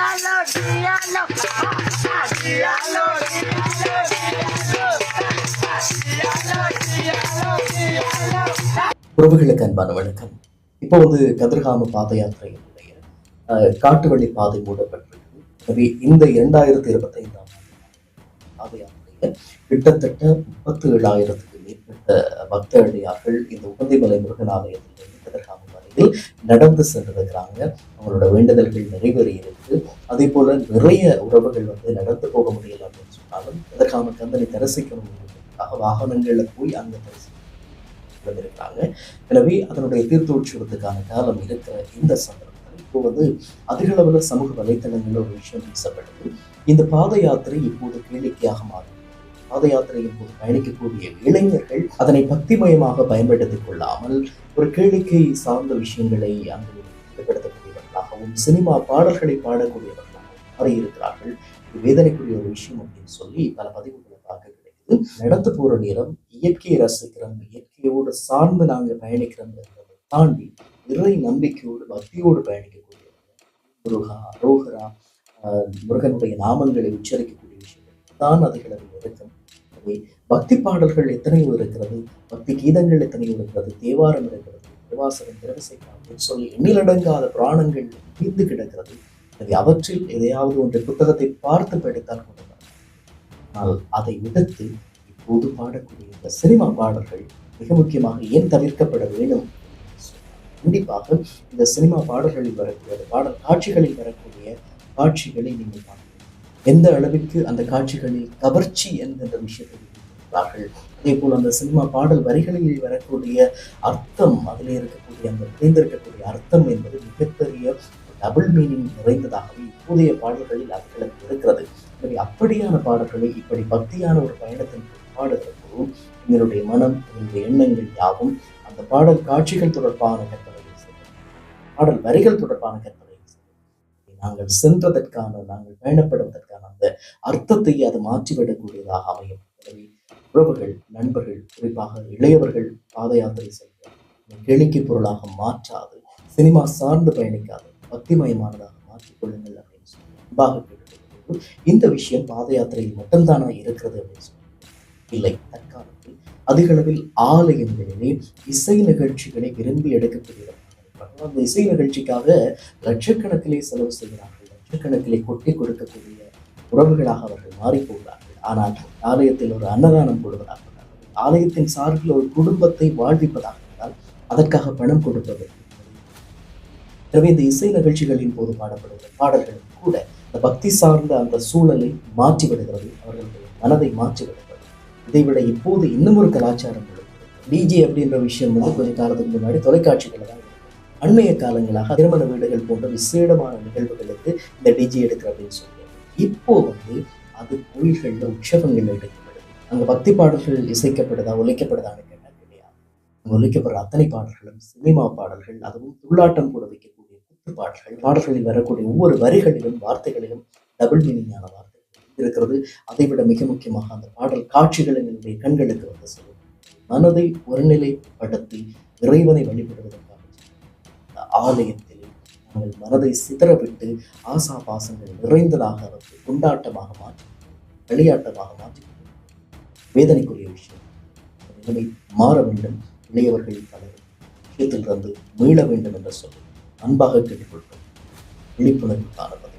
Diallo, diallo, diallo, உறவுகளுக்கு அன்பான வணக்கம். இப்போ வந்து கதிர்காம பாத யாத்திரையினுடைய அஹ், காட்டு வழி பாதை மூடப்பட்டிருக்கு எனவே இந்த இரண்டாயிரத்தி இருபத்தி ஐந்தாம் பாத யாத்திரையில கிட்டத்தட்ட முப்பத்தி ஏழாயிரத்துக்கு மேற்பட்ட பக்த அடியார்கள் இந்த உபந்திமலை முருகன் ஆலயத்தில் கதிர்காமம் நடந்து சென்றிருக்கிறாங்க அவங்களோட வேண்டுதல்கள் நிறைவேறி இருக்கு அதே போல நிறைய உறவுகள் வந்து நடந்து போக முடியல அப்படின்னு சொன்னாலும் அதற்கான கந்தனை தரிசிக்கணும் வாகனங்களில் வாகனங்கள்ல போய் அங்க தரிசிக்க இருக்காங்க எனவே அதனுடைய தீர்த்தோட்சவத்துக்கான காலம் இருக்கிற இந்த சந்தர்ப்பத்தில் இப்போ வந்து அதிக அளவில் சமூக வலைத்தளங்களில் ஒரு விஷயம் பேசப்படுது இந்த பாத யாத்திரை இப்போது கேளிக்கையாக மாறும். பாத யாத்திரையின் போது பயணிக்கக்கூடிய இளைஞர்கள் அதனை பக்திமயமாக பயன்படுத்திக் கொள்ளாமல் ஒரு கேளிக்கை சார்ந்த விஷயங்களை அங்கு ஈடுபடுத்தக்கூடியவர்களாகவும் சினிமா பாடல்களை பாடக்கூடியவர்களாகவும் மாறியிருக்கிறார்கள். வேதனைக்குரிய ஒரு விஷயம் அப்படின்னு சொல்லி பல பதிவுகளை பார்க்க கிடைக்குது. நடந்து போற நேரம் இயற்கையை ரசிக்கிறோம் இயற்கையோடு சார்ந்து நாங்க பயணிக்கிறோம் என்பதை தாண்டி இறை நம்பிக்கையோடு பக்தியோடு பயணிக்கக்கூடிய முருகா ரோஹரா ஆஹ் முருகனுடைய நாமங்களை உச்சரிக்கக்கூடிய விஷயங்கள் தான் அதுகளது இருக்கும். எனவே பக்தி பாடல்கள் எத்தனையோ இருக்கிறது பக்தி கீதங்கள் எத்தனையோ இருக்கிறது தேவாரம் இருக்கிறது திருவாசகம் திரவசைக்கம் சொல்லி எண்ணிலடங்காத புராணங்கள் மீந்து கிடக்கிறது. எனவே அவற்றில் எதையாவது ஒன்றை புத்தகத்தை பார்த்து படித்தால் கொண்டு ஆனால் அதை விடுத்து இப்போது பாடக்கூடிய இந்த சினிமா பாடல்கள் மிக முக்கியமாக ஏன் தவிர்க்கப்பட வேண்டும் கண்டிப்பாக இந்த சினிமா பாடல்களில் வரக்கூடிய பாடல் காட்சிகளில் வரக்கூடிய காட்சிகளை நீங்கள் பார்க்கலாம் எந்த அளவிற்கு அந்த காட்சிகளில் கவர்ச்சி என்கின்ற விஷயத்தை இருக்கிறார்கள் அதே போல் அந்த சினிமா பாடல் வரிகளில் வரக்கூடிய அர்த்தம் அதில் இருக்கக்கூடிய அந்த புரிந்திருக்கக்கூடிய அர்த்தம் என்பது மிகப்பெரிய டபுள் மீனிங் நிறைந்ததாகவே இப்போதைய பாடல்களில் அதிகளவில் இருக்கிறது. எனவே அப்படியான பாடல்களை இப்படி பக்தியான ஒரு பயணத்தின் பாடுகிறப்போ எங்களுடைய மனம் எங்களுடைய எண்ணங்கள் யாவும் அந்த பாடல் காட்சிகள் தொடர்பான கற்பனையில் பாடல் வரிகள் தொடர்பான கற்பனை நாங்கள் சென்றதற்கான நாங்கள் பயணப்படுவதற்கான அந்த அர்த்தத்தை அது மாற்றிவிடக்கூடியதாக அமையும். எனவே உறவுகள் நண்பர்கள் குறிப்பாக இளையவர்கள் பாத யாத்திரை செய்ய கேளிக்கை பொருளாக மாற்றாது சினிமா சார்ந்து பயணிக்காது பக்திமயமானதாக மாற்றிக்கொள்ளுங்கள் அப்படின்னு சொல்லி அன்பாக கேட்டுக்கொள்கிறோம். இந்த விஷயம் பாத யாத்திரையில் மட்டும்தானா இருக்கிறது அப்படின்னு சொல்லி இல்லை தற்காலத்தில் அதிகளவில் ஆலயங்களிலே இசை நிகழ்ச்சிகளை விரும்பி எடுக்கக்கூடியவர்கள் அந்த இசை நிகழ்ச்சிக்காக லட்சக்கணக்கிலே செலவு செய்கிறார்கள். லட்சக்கணக்கிலே கொட்டி கொடுக்கக்கூடிய உறவுகளாக அவர்கள் மாறி போகிறார்கள். ஆனால் ஆலயத்தில் ஒரு அன்னதானம் போடுவதாக ஆலயத்தின் சார்பில் ஒரு குடும்பத்தை வாழ்விப்பதாக இருந்தால் அதற்காக பணம் கொடுப்பது எனவே இந்த இசை நிகழ்ச்சிகளின் போது பாடப்படுகிற பாடல்களும் கூட இந்த பக்தி சார்ந்த அந்த சூழலை மாற்றி விடுகிறது அவர்களுடைய மனதை மாற்றி விடுகிறது. இதைவிட இப்போது இன்னும் ஒரு கலாச்சாரம் டிஜே அப்படின்ற விஷயம் வந்து கொஞ்ச காலத்துக்கு முன்னாடி தொலைக்காட்சிகளை தான் அண்மைய காலங்களாக திருமண வீடுகள் போன்ற விசேடமான நிகழ்வுகளுக்கு இந்த டிஜி எடுக்கிற அப்படின்னு சொல்லுவாங்க இப்போ வந்து அது கோயில்களில் உற்சவங்கள் எடுக்கப்படுது அங்க பக்தி பாடல்கள் இசைக்கப்படுதா ஒழிக்கப்படுதான்னு கேட்டால் கிடையாது அங்க அத்தனை பாடல்களும் சினிமா பாடல்கள் அதுவும் துள்ளாட்டம் கூட வைக்கக்கூடிய குத்து பாடல்கள் பாடல்களில் வரக்கூடிய ஒவ்வொரு வரிகளிலும் வார்த்தைகளிலும் டபுள் மீனிங்கான வார்த்தைகள் இருக்கிறது. அதை விட மிக முக்கியமாக அந்த பாடல் காட்சிகள் எங்களுடைய கண்களுக்கு வந்து சொல்லும் மனதை ஒருநிலைப்படுத்தி இறைவனை வழிபடுவதற்கு ஆலயத்தில் நாங்கள் மனதை சிதறவிட்டு ஆசா பாசங்கள் நிறைந்ததாக அவர்கள் கொண்டாட்டமாக மாற்றி விளையாட்டமாக மாற்றி வேதனைக்குரிய விஷயம். நிலைமை மாற வேண்டும். இளையவர்கள் பலர் விஷயத்திலிருந்து மீள வேண்டும் என்ற சொல் அன்பாக கேட்டுக்கொள்கிறோம். விழிப்புணர்வு காணப்படும்.